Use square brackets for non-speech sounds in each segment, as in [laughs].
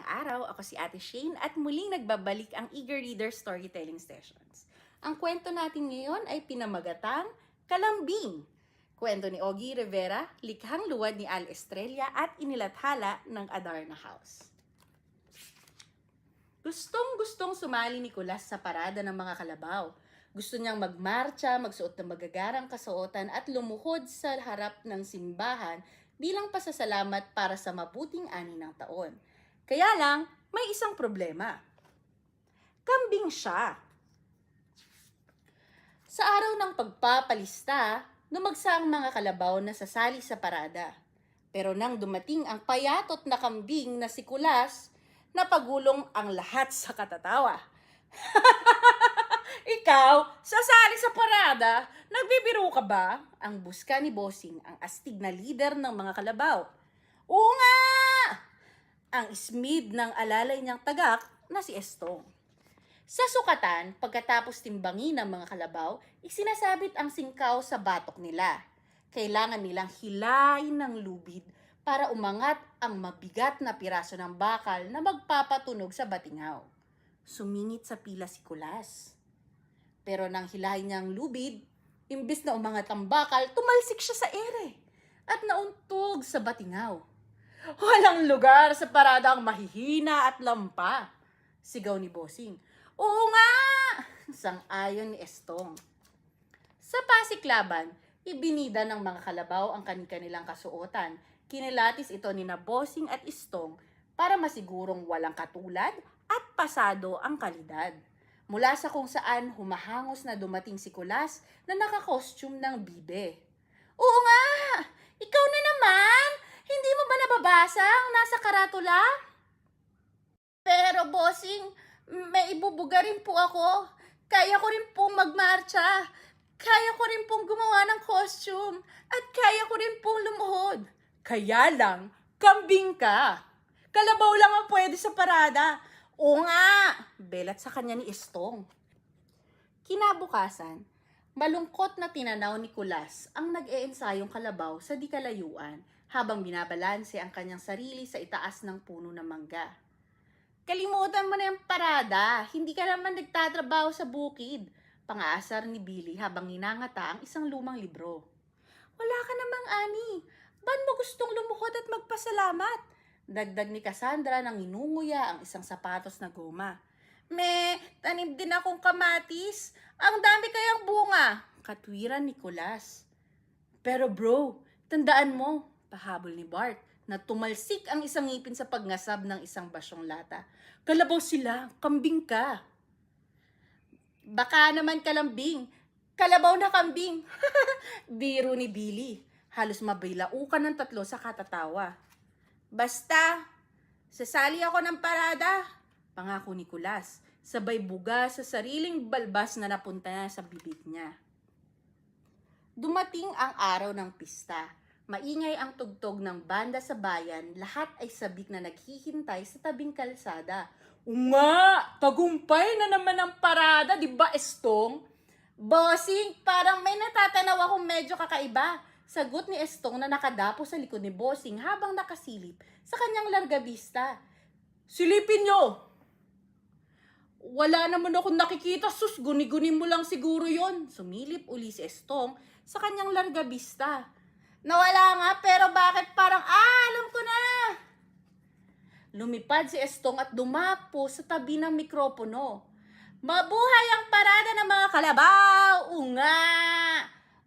Magandang araw, ako si Ate Shane at muling nagbabalik ang Eager Reader Storytelling Sessions. Ang kwento natin ngayon ay pinamagatang Kalambing. Kwento ni Ogie Rivera, likhang luwad ni Al Estrella at inilathala ng Adarna House. Gustong gustong sumali ni Kulas sa parada ng mga kalabaw. Gusto niyang magmarcha, magsuot ng magagarang kasuotan at lumuhod sa harap ng simbahan bilang pasasalamat para sa mabuting ani ng taon. Kaya lang, may isang problema. Kambing siya. Sa araw ng pagpapalista, numagsa ang mga kalabaw na sasali sa parada. Pero nang dumating ang payatot na kambing na si Kulas, napagulong ang lahat sa katatawa. [laughs] Ikaw, sasali sa parada, nagbibiro ka ba? Ang buska ni Bossing, ang astig na leader ng mga kalabaw. Oo nga! Ang ismid ng alalay niyang tagak na si Estong. Sa sukatan, pagkatapos timbangin ng mga kalabaw, isinasabit ang singkaw sa batok nila. Kailangan nilang hilain ng lubid para umangat ang mabigat na piraso ng bakal na magpapatunog sa batingaw. Sumingit sa pila si Kulas. Pero nang hilahin niya ang lubid, imbis na umangat ang bakal, tumalsik siya sa ere at nauntog sa batingaw. Walang lugar sa parada ang mahihina at lampa, sigaw ni Bossing. Oo nga! Sang-ayon ni Estong. Sa pasiklaban, ibinida ng mga kalabaw ang kanilang kasuotan. Kinilatis ito ni na Bossing at Estong para masigurong walang katulad at pasado ang kalidad. Mula sa kung saan humahangos na dumating si Kulas na nakakostume ng bibe. Oo nga! Ikaw na mo ba nababasa ang nasa karatula? Pero bossing, may ibubuga rin po ako. Kaya ko rin pong magmarcha. Kaya ko rin pong gumawa ng costume. At kaya ko rin pong lumuhod. Kaya lang, kambing ka. Kalabaw lang ang pwede sa parada. Oo nga! Belat sa kanya ni Estong. Kinabukasan, malungkot na tinanaw ni Kulas ang nag-eensayong kalabaw sa di kalayuan habang binabalanse ang kanyang sarili sa itaas ng puno ng mangga. Kalimutan mo na yung parada, hindi ka naman nagtatrabaho sa bukid. Pangaasar ni Billy habang ninangata ang isang lumang libro. Wala ka namang ani. Ba't mo gustong lumuhod at magpasalamat? Dagdag ni Cassandra nang inunguya ang isang sapatos na goma. Me, tanim din akong kamatis. Ang dami kayang bunga. Katwiran ni Kulas. Pero bro, tandaan mo, pahabol ni Bart, na tumalsik ang isang ngipin sa pagngasab ng isang basyong lata. Kalabaw sila, kambing ka. Baka naman kalambing. Kalabaw na kambing. [laughs] Biro ni Billy. Halos mabilaukan ng tatlo sa katatawa. Basta, sasali ako ng parada. Pangako ni Kulas. Sabay buga sa sariling balbas na napunta na sa bibig niya. Dumating ang araw ng pista. Maingay ang tugtog ng banda sa bayan, lahat ay sabik na naghihintay sa tabing kalsada. Nga! Tagumpay na naman ang parada, di ba, Estong? Bossing, parang may natatanaw akong medyo kakaiba. Sagot ni Estong na nakadapo sa likod ni Bossing habang nakasilip sa kanyang largabista. Silipin nyo! Wala naman akong nakikita, sus, guni-guni mo lang siguro yon. Sumilip uli si Estong sa kanyang largabista. Nawala nga, pero bakit parang, ah, alam ko na! Lumipad si Estong at dumapo sa tabi ng mikropono. Mabuhay ang parada ng mga kalabaw! Unga!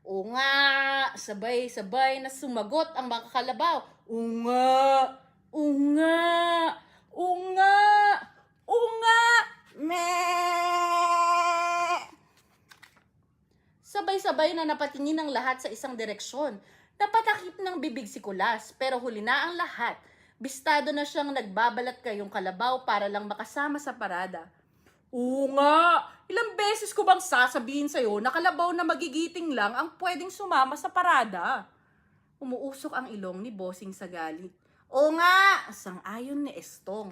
Unga! Sabay-sabay na sumagot ang mga kalabaw. Unga! Unga! Unga! Unga! Me! Sabay-sabay na napatingin ang lahat sa isang direksyon. Napatakip ng bibig si Kulas, pero huli na ang lahat. Bistado na siyang nagbabalat kayong kalabaw para lang makasama sa parada. Oo nga! Ilang beses ko bang sasabihin sa'yo na kalabaw na magigiting lang ang pwedeng sumama sa parada? Umuusok ang ilong ni Bossing sa galit. Oo nga! Sang-ayon ni Estong.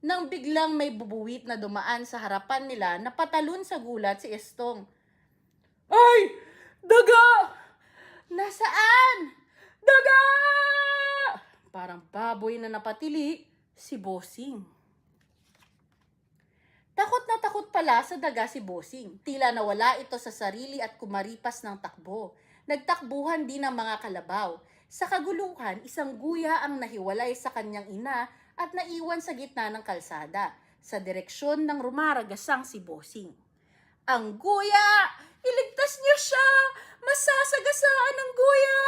Nang biglang may bubuwit na dumaan sa harapan nila, napatalon sa gulat si Estong. Ay! Daga! Nasaan? Daga! Parang baboy na napatili, si Bossing. Takot na takot pala sa daga si Bossing. Tila nawala ito sa sarili at kumaripas ng takbo. Nagtakbuhan din ang mga kalabaw. Sa kaguluhan, isang guya ang nahiwalay sa kanyang ina at naiwan sa gitna ng kalsada sa direksyon ng rumaragasang si Bossing. Ang guya! Iligtas niya siya! Masasagasaan ng guya!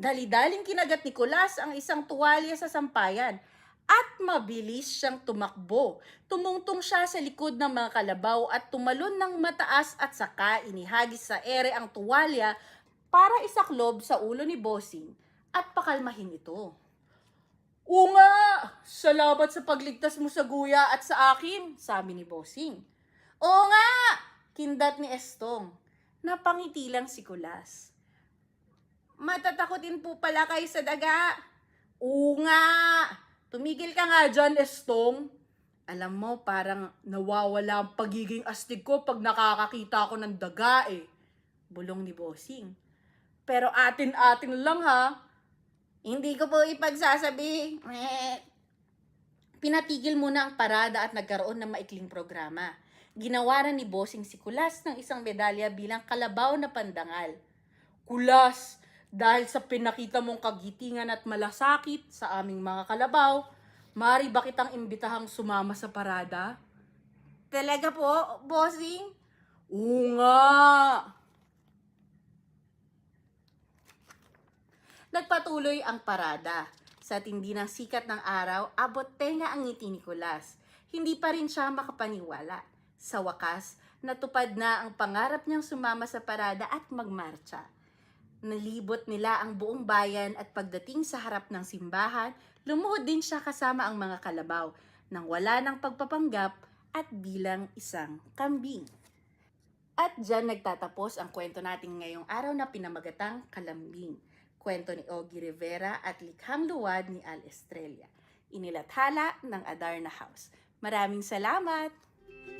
Dali-daling kinagat ni Kulas ang isang tuwalya sa sampayan at mabilis siyang tumakbo. Tumungtong siya sa likod ng mga kalabaw at tumalon ng mataas at saka inihagis sa ere ang tuwalya para isaklob sa ulo ni Bossing at pakalmahin ito. Oo nga! Salamat sa pagligtas mo sa guya at sa akin, sabi ni Bossing. Oo nga! Kindat ni Estong. Napangiti lang si Kulas. Matatakotin po pala kayo sa daga. Oo nga! Tumigil ka nga dyan, Estong. Alam mo, parang nawawala ang pagiging astig ko pag nakakakita ako ng daga eh. Bulong ni Bossing. Pero atin-atin lang ha. Hindi ko po ipagsasabi. Pinatigil muna ang parada at nagkaroon ng maikling programa. Ginawaran ni Bossing si Kulas ng isang medalya bilang kalabaw na pandangal. Kulas, dahil sa pinakita mong kagitingan at malasakit sa aming mga kalabaw, mari ba kitang imbitahang sumama sa parada? Talaga po, Bossing? Oo nga! Nagpatuloy ang parada. Sa tindi ng sikat ng araw, abot tenga ang ngiti ni Kulas. Hindi pa rin siya makapaniwala. Sa wakas, natupad na ang pangarap niyang sumama sa parada at magmarcha. Nalibot nila ang buong bayan at pagdating sa harap ng simbahan, lumuhod din siya kasama ang mga kalabaw nang wala ng pagpapanggap at bilang isang kambing. At dyan nagtatapos ang kwento natin ngayong araw na pinamagatang Kalambing. Kwento ni Ogie Rivera at Likhang Luwad ni Al Estrella. Inilathala ng Adarna House. Maraming salamat!